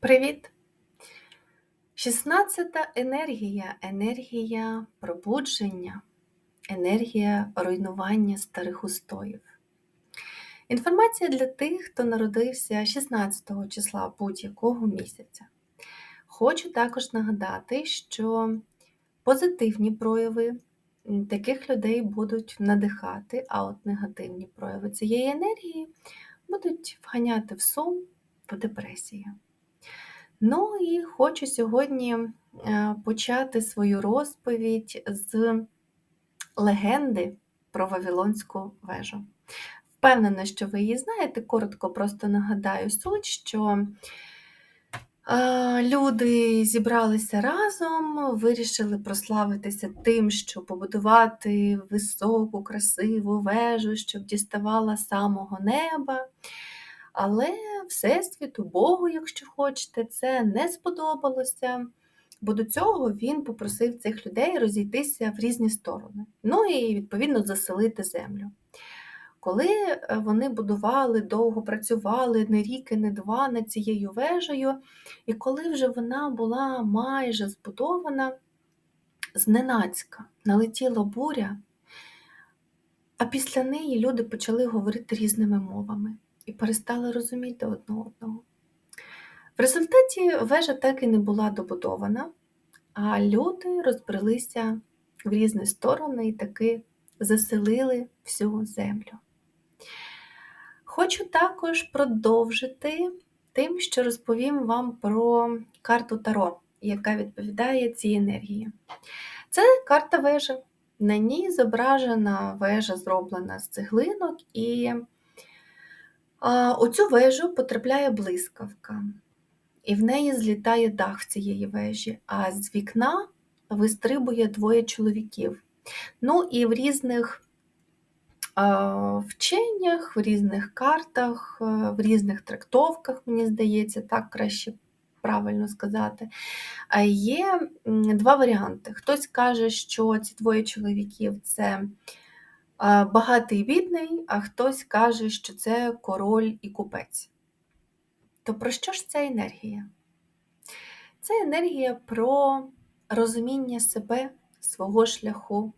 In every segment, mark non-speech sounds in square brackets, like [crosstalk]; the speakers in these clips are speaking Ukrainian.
Привіт! 16 енергія, енергія пробудження, енергія руйнування старих устоїв. Інформація для тих, хто народився 16 числа будь-якого місяця. Хочу також нагадати, що позитивні прояви таких людей будуть надихати, а от негативні прояви цієї енергії будуть вганяти в сум, в депресію. Ну і хочу сьогодні е, почати свою розповідь з легенди про Вавилонську вежу. Впевнена, що ви її знаєте, коротко просто нагадаю суть, що е, люди зібралися разом, вирішили прославитися тим, що побудувати високу, красиву вежу, щоб діставала самого неба. Але Всесвіту, Богу, якщо хочете, це не сподобалося, бо до цього він попросив цих людей розійтися в різні сторони, ну і, відповідно, заселити землю. Коли е, вони будували, довго працювали не рік, не два над цією вежею, і коли вже вона була майже збудована, зненацька налетіла буря, а після неї люди почали говорити різними мовами і перестали розуміти одне одного. В результаті вежа так і не була добудована, а люди розбрелися в різні сторони і таки заселили всю землю. Хочу також продовжити тим, що розповім вам про карту Таро, яка відповідає цій енергії. Це карта вежі. На ній зображена вежа, зроблена з цеглинок, і у цю вежу потрапляє блискавка, і в неї злітає дах цієї вежі, а з вікна вистрибує двоє чоловіків. Ну і в різних вченнях, в різних картах, в різних трактовках, мені здається, так краще правильно сказати, є два варіанти. Хтось каже, що ці двоє чоловіків це багатий бідний, а хтось каже, що це король і купець. То про що ж ця енергія? Це енергія про розуміння себе, свого шляху,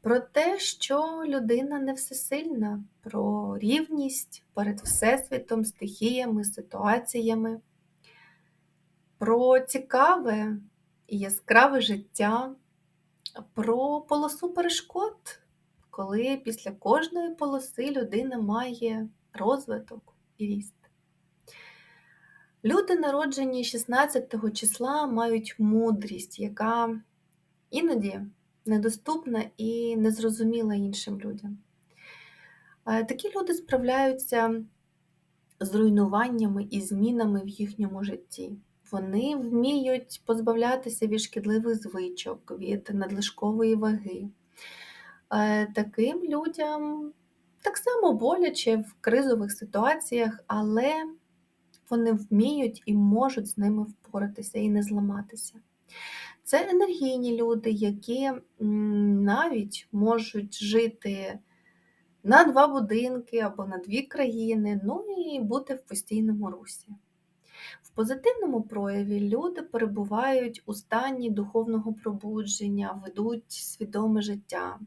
про те, що людина не всесильна, про рівність перед Всесвітом, стихіями, ситуаціями, про цікаве і яскраве життя, про полосу перешкод коли після кожної полоси людина має розвиток і ріст. Люди, народжені 16 числа, мають мудрість, яка іноді недоступна і незрозуміла іншим людям. Такі люди справляються з руйнуваннями і змінами в їхньому житті. Вони вміють позбавлятися від шкідливих звичок, від надлишкової ваги. Е, таким людям так само боляче в кризових ситуаціях, але вони вміють і можуть з ними впоратися і не зламатися. Це енергійні люди, які навіть можуть жити на два будинки або на дві країни, ну і бути в постійному русі. Позитивному прояві люди перебувають у стані духовного пробудження, ведуть свідоме життя.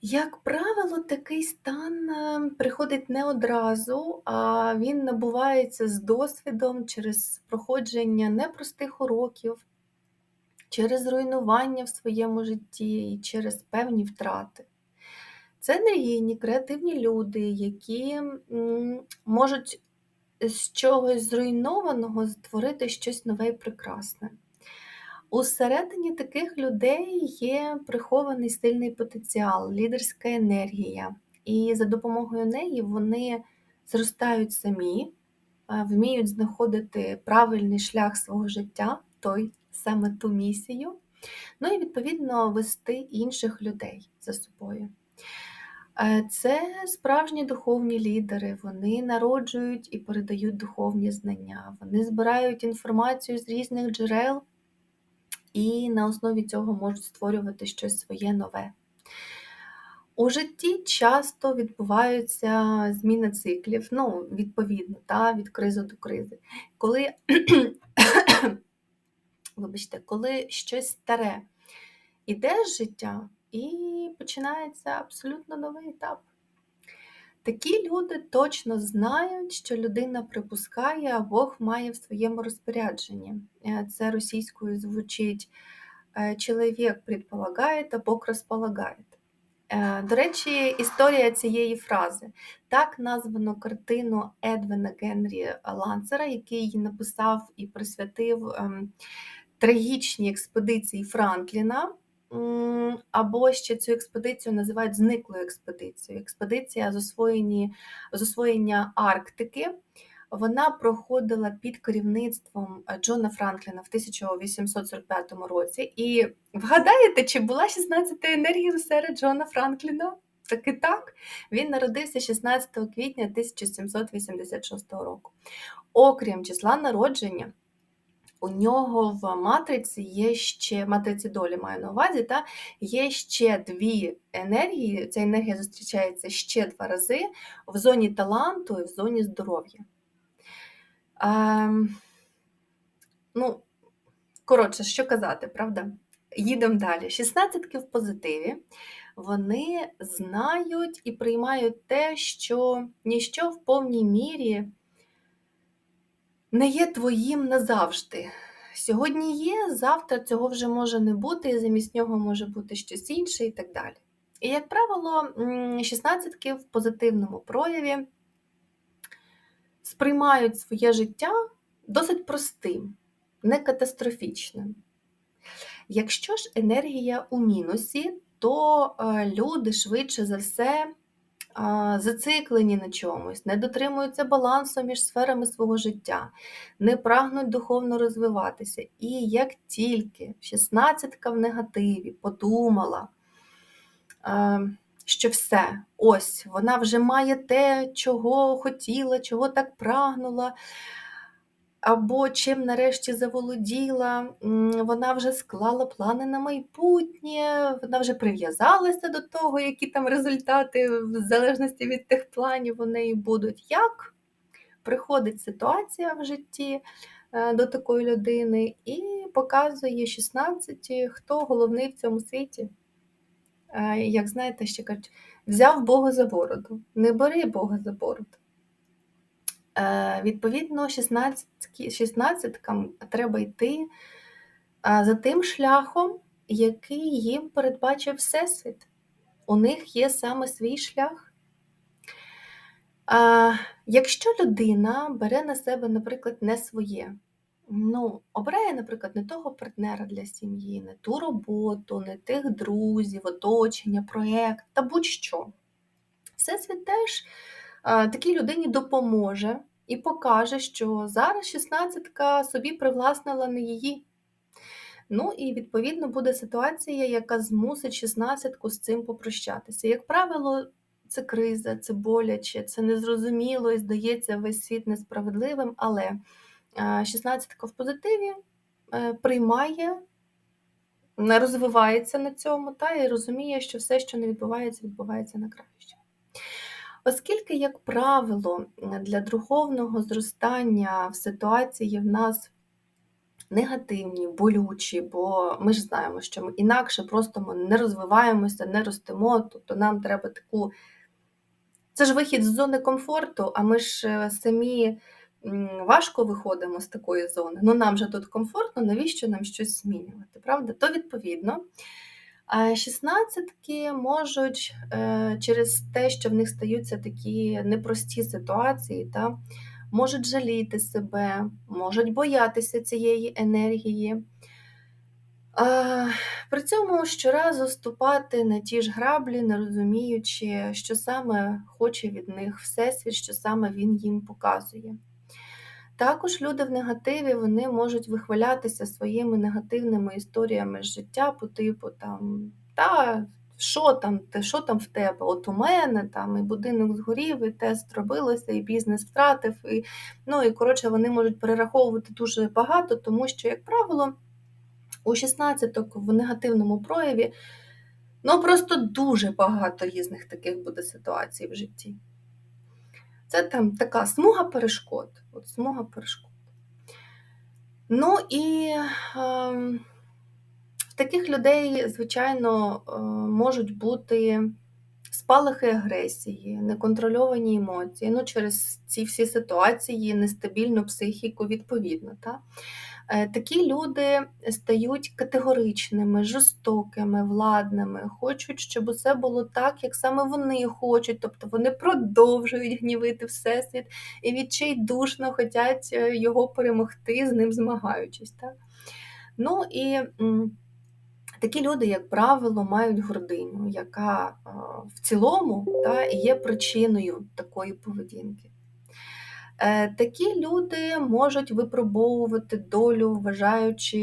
Як правило, такий стан е, приходить не одразу, а він набувається з досвідом через проходження непростих уроків, через руйнування в своєму житті і через певні втрати. Це енергійні, креативні люди, які можуть з чогось зруйнованого створити щось нове і прекрасне. Усередині таких людей є прихований сильний потенціал, лідерська енергія, і за допомогою неї вони зростають самі, вміють знаходити правильний шлях свого життя, той саме ту місію, ну і відповідно вести інших людей за собою. Е, це справжні духовні лідери, вони народжують і передають духовні знання, вони збирають інформацію з різних джерел і на основі цього можуть створювати щось своє нове. У житті часто відбуваються зміни циклів, ну, відповідно, та, від кризи до кризи. Коли, [coughs] вибачте, коли щось старе іде з життя і починається абсолютно новий етап. Такі люди точно знають, що людина припускає, а Бог має в своєму розпорядженні. Е, Це російською звучить е, чоловік предполагає, а Бог розполагає. Е, До речі, історія цієї фрази так названо картину Едвина Генрі Лансера, який написав і присвятив ем, трагічній експедиції Франкліна. Або ще цю експедицію називають зниклою експедицією. Експедиція з освоєні- з освоєння Арктики. Вона проходила під керівництвом е, Джона Франкліна в 1845 році. І вгадаєте, чи була 16-та енергія сера Джона Франкліна? Таки так. Він народився 16 квітня 1786 року. Окрім числа народження, у нього в матриці є ще матриці долі маю на увазі, та є ще дві енергії. Ця енергія зустрічається ще два рази в зоні таланту і в зоні здоров'я. Ем, ну, коротше, що казати, правда? Їдемо далі. Шістнадцятки в позитиві. Вони знають і приймають те, що ніщо в повній мірі не є твоїм назавжди. Сьогодні є, завтра цього вже може не бути, і замість нього може бути щось інше і так далі. І, як правило, шістнадцятки в позитивному прояві сприймають своє життя досить простим, не катастрофічним. Якщо ж енергія у мінусі, то е, люди швидше за все зациклені на чомусь, не дотримуються балансу між сферами свого життя, не прагнуть духовно розвиватися. І як тільки шістнадцятка в негативі подумала, е, що все, ось вона вже має те, чого хотіла, чого так прагнула. Або чим нарешті заволоділа, вона вже склала плани на майбутнє, вона вже прив'язалася до того, які там результати, в залежності від тих планів у неї будуть. Як приходить ситуація в житті е, до такої людини і показує 16, хто головний в цьому світі. Е, Як знаєте, ще кажуть, взяв Бога за бороду, не бери Бога за бороду. Е, Відповідно, 16, 16 треба йти за тим шляхом, який їм передбачив Всесвіт. У них є саме свій шлях. Якщо людина бере на себе, наприклад, не своє, ну, обирає, наприклад, не того партнера для сім'ї, не ту роботу, не тих друзів, оточення, проєкт та будь-що. Всесвіт теж такій людині допоможе і покаже, що зараз 16-ка собі привласнила не її. Ну і відповідно буде ситуація, яка змусить 16-ку з цим попрощатися. Як правило, це криза, це боляче, це незрозуміло і здається весь світ несправедливим, але 16-ка в позитиві е, приймає, розвивається на цьому та і розуміє, що все, що не відбувається, відбувається на краще. Оскільки, як правило, для духовного зростання в ситуації в нас негативні, болючі, бо ми ж знаємо, що ми інакше просто ми не розвиваємося, не ростемо, тобто нам треба таку. Це ж вихід з зони комфорту, а ми ж е, самі важко виходимо з такої зони. Ну нам же тут комфортно, навіщо нам щось змінювати, правда? То відповідно. А шістнадцятки можуть е, через те, що в них стаються такі непрості ситуації, та, можуть жаліти себе, можуть боятися цієї енергії. При цьому щоразу ступати на ті ж граблі, не розуміючи, що саме хоче від них Всесвіт, що саме він їм показує. Також люди в негативі вони можуть вихвалятися своїми негативними історіями з життя по типу там, та що там, те, що там в тебе? От у мене там і будинок згорів, і тест робилося, і бізнес втратив. І, Ну і коротше, вони можуть перераховувати дуже багато, тому що, як правило, у 16 в негативному прояві Ну, просто дуже багато різних таких буде ситуацій в житті. Це там така смуга перешкод. От смуга перешкод. Ну і е, в таких людей, звичайно, е, можуть бути спалахи агресії, неконтрольовані емоції, ну, через ці всі ситуації, нестабільну психіку, відповідно. Та? Е, такі люди стають категоричними, жорстокими, владними, хочуть, щоб усе було так, як саме вони хочуть, тобто вони продовжують гнівити Всесвіт і відчайдушно хочуть е, його перемогти, з ним змагаючись. Так? Ну і Такі люди, як правило, мають гординю, яка в цілому та, є причиною такої поведінки. Е, такі люди можуть випробовувати долю, вважаючи,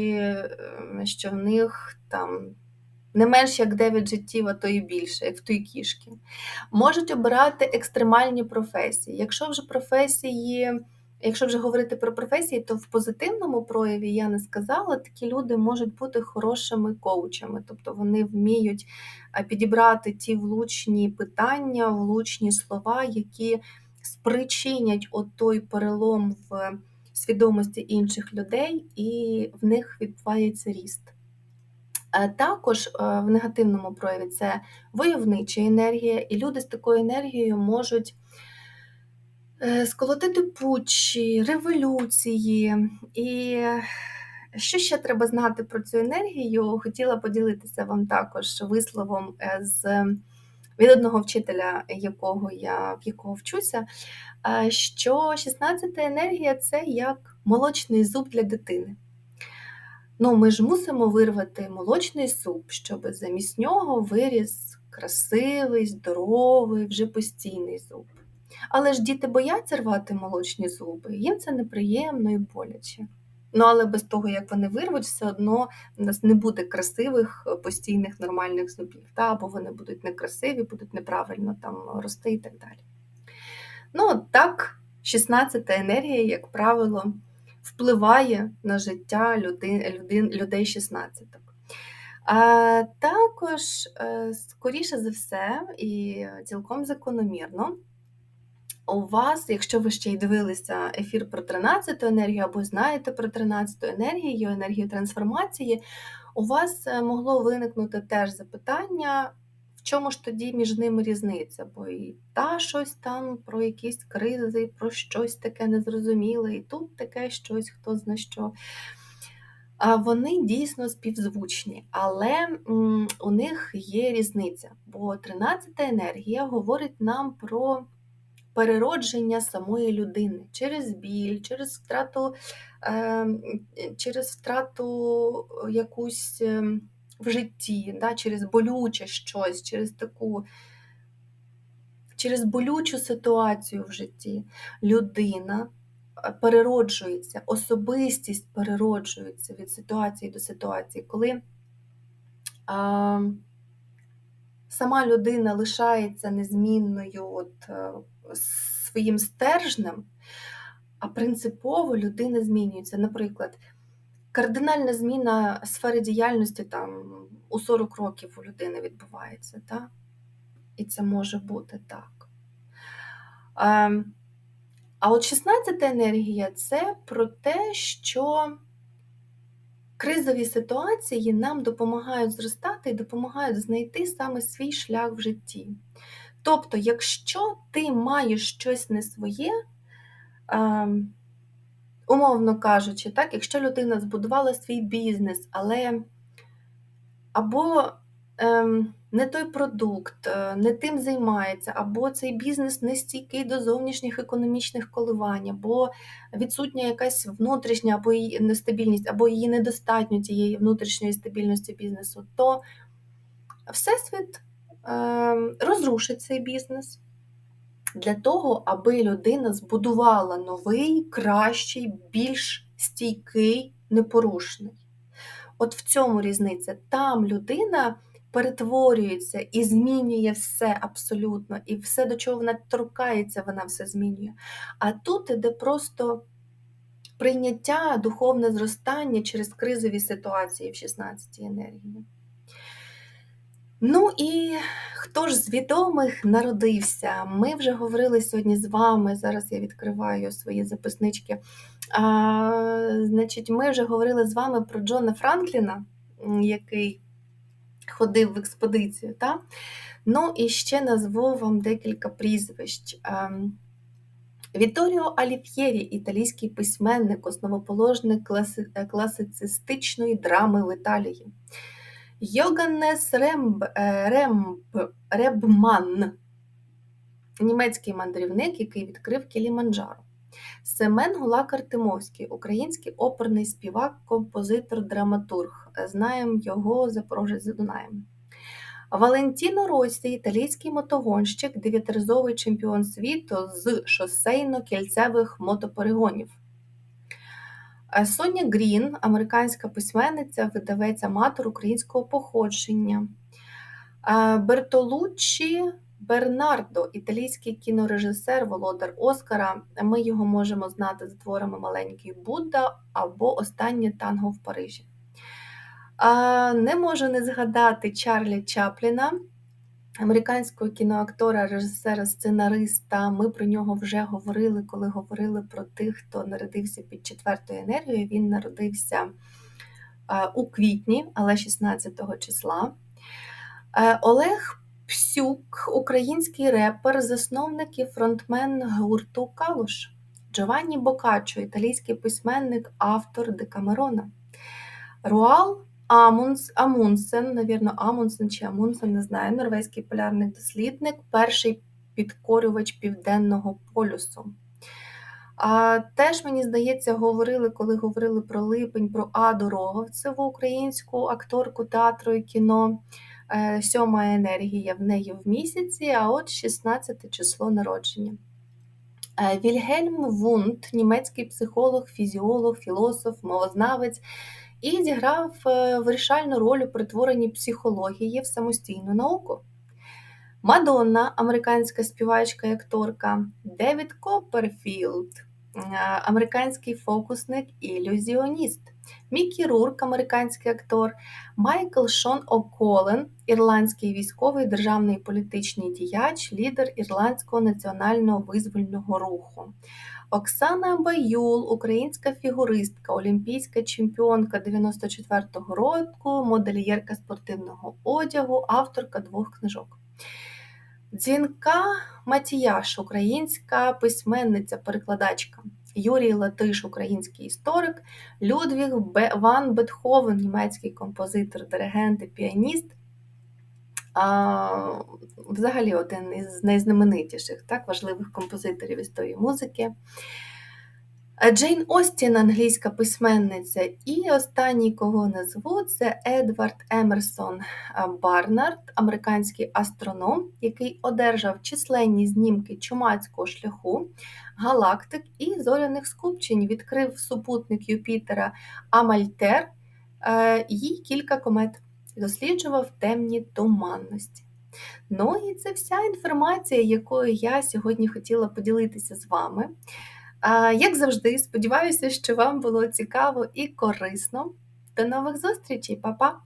ем, що в них там не менш як 9 життів, а то і більше, як в той кішки. Можуть обирати екстремальні професії. Якщо вже професії. Якщо вже говорити про професії, то в позитивному прояві я не сказала, такі люди можуть бути хорошими коучами, тобто вони вміють підібрати ті влучні питання, влучні слова, які спричинять той перелом в свідомості інших людей, і в них відбувається ріст. Також в негативному прояві це войовнича енергія, і люди з такою енергією можуть. Е, сколотити путчі, революції. І що ще треба знати про цю енергію? Хотіла поділитися вам також висловом е, з від одного вчителя, якого я в якого вчуся, е, що 16-та енергія це як молочний зуб для дитини. Ну, Ми ж мусимо вирвати молочний зуб, щоб замість нього виріс красивий, здоровий, вже постійний зуб. Але ж діти бояться рвати молочні зуби, їм це неприємно і боляче. Ну, але без того, як вони вирвуть, все одно у нас не буде красивих, постійних, нормальних зубів. Та? Або вони будуть некрасиві, будуть неправильно там рости і так далі. Ну, так, 16-та енергія, як правило, впливає на життя людей, людей 16-го. А Також, е, скоріше за все, і цілком закономірно, у вас, якщо ви ще й дивилися ефір про 13-ту енергію, або знаєте про 13-ту енергію, енергію трансформації, у вас е, могло виникнути теж запитання, в чому ж тоді між ними різниця? Бо і та щось там про якісь кризи, про щось таке незрозуміле, і тут таке щось, хто зна що. А Вони дійсно співзвучні, але у них є різниця, бо 13-та енергія говорить нам про переродження самої людини через біль, через втрату, ем, через втрату якусь ем, в житті, да, через болюче щось, через таку. Через болючу ситуацію в житті людина е, перероджується, особистість перероджується від ситуації до ситуації, коли а, сама людина лишається незмінною от, е, своїм стержнем, а принципово людина змінюється. Наприклад, кардинальна зміна сфери діяльності там у 40 років у людини відбувається, так? і це може бути так. А, а от 16 енергія це про те, що кризові ситуації нам допомагають зростати і допомагають знайти саме свій шлях в житті. Тобто, якщо ти маєш щось не своє, ем, умовно кажучи, так, якщо людина збудувала свій бізнес, але або ем, не той продукт, е, не тим займається, або цей бізнес не стійкий до зовнішніх економічних коливань, або відсутня якась внутрішня або її нестабільність, або її недостатньо цієї внутрішньої стабільності бізнесу, то Всесвіт розрушить цей бізнес для того, аби людина збудувала новий, кращий, більш стійкий, непорушний. От в цьому різниця. Там людина перетворюється і змінює все абсолютно, і все, до чого вона торкається, вона все змінює. А тут іде просто прийняття, духовне зростання через кризові ситуації в 16-й енергії. Ну і хто ж з відомих народився? Ми вже говорили сьогодні з вами. Зараз я відкриваю свої записнички. А, Значить, ми вже говорили з вами про Джона Франкліна, який ходив в експедицію. Та? Ну і ще назву вам декілька прізвищ. Ем, Вітторіо Аліф'єрі, італійський письменник, основоположник класи... класицистичної драми в Італії. Йоганнес Ремб... е, Ремб... Ребман, німецький мандрівник, який відкрив Кіліманджаро. Семен Гулак Артемовський, український оперний співак, композитор, драматург. Знаємо його Запорожець за Дунаєм. Валентіно Росі, італійський мотогонщик, дев'ятиразовий чемпіон світу з шосейно-кільцевих мотоперегонів. Соня Грін, американська письменниця, видавець аматор українського походження. Бертолуччі Бернардо, італійський кінорежисер, володар Оскара. Ми його можемо знати з творами Маленький Будда або Останнє танго в Парижі. Не можу не згадати Чарлі Чапліна, американського кіноактора, режисера, сценариста. Ми про нього вже говорили, коли говорили про тих, хто народився під четвертою енергією. Він народився у квітні, але 16 числа. Е, Олег Псюк, український репер, засновник і фронтмен гурту Калуш. Джованні Бокаччо, італійський письменник, автор Декамерона. Руал Амунс, Амундсен, навірно, Амундсен чи Амундсен, не знаю, норвезький полярний дослідник, перший підкорювач Південного полюсу. А, Теж, мені здається, говорили, коли говорили про липень, про Аду Роговцеву, українську акторку театру і кіно. Е, сьома енергія в неї в місяці, а от 16 число народження. Е, Вільгельм Вунд, німецький психолог, фізіолог, філософ, мовознавець, і зіграв е, вирішальну роль у перетворенні психології в самостійну науку. Мадонна, американська співачка і акторка, Девід Копперфілд, е, американський фокусник і ілюзіоніст, Мікі Рурк, американський актор, Майкл Шон О'Колен, ірландський військовий державний політичний діяч, лідер Ірландського національного визвольного руху. Оксана Баюл, українська фігуристка, олімпійська чемпіонка 94-го року, модельєрка спортивного одягу, авторка двох книжок. Дзвінка Матіяш, українська письменниця, перекладачка. Юрій Латиш, український історик, Людвіг Ван Бетховен, німецький композитор, диригент і піаніст. А, Взагалі один із найзнаменитіших так, важливих композиторів історії музики. Джейн Остін, англійська письменниця, і останній, кого назву, це Едвард Емерсон Барнард, американський астроном, який одержав численні знімки чумацького шляху, галактик і зоряних скупчень, відкрив супутник Юпітера Амальтер і кілька комет, досліджував темні туманності. Ну і це вся інформація, якою я сьогодні хотіла поділитися з вами. Як завжди, сподіваюся, що вам було цікаво і корисно. До нових зустрічей, Па-па!